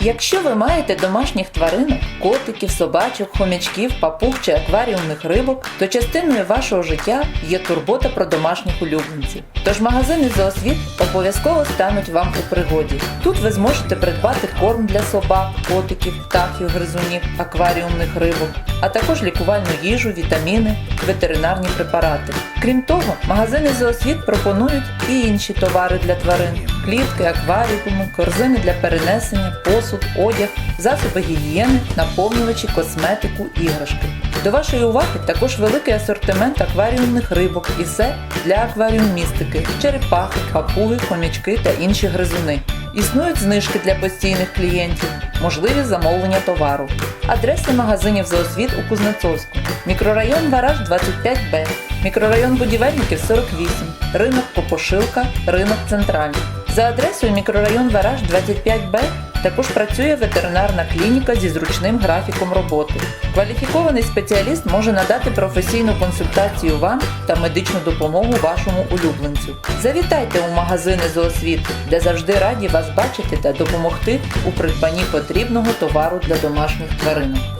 Якщо ви маєте домашніх тваринок, котиків, собачок, хомячків, папуг чи акваріумних рибок, то частиною вашого життя є турбота про домашніх улюбленців. Тож магазини «Зоосвіт» обов'язково стануть вам у пригоді. Тут ви зможете придбати корм для собак, котиків, птахів, гризунів, акваріумних рибок, а також лікувальну їжу, вітаміни, ветеринарні препарати. Крім того, магазини «Зоосвіт» пропонують і інші товари для тварин: клітки, акваріуми, корзини для перенесення, посуд, одяг, засоби гігієни, наповнювачі, косметику, іграшки. До вашої уваги також великий асортимент акваріумних рибок і все для акваріумістики, черепахи, папуги, хомячки та інші гризуни. Існують знижки для постійних клієнтів, можливі замовлення товару. Адреси магазинів «Зоосвіт» у Кузнецовську, мікрорайон Вараж 25Б, мікрорайон Будівельників 48, ринок Копошилка, ринок Центральний. За адресою мікрорайон Вараж 25Б також працює ветеринарна клініка зі зручним графіком роботи. Кваліфікований спеціаліст може надати професійну консультацію вам та медичну допомогу вашому улюбленцю. Завітайте у магазини «Зоосвіт», де завжди раді вас бачити та допомогти у придбанні потрібного товару для домашніх тваринок.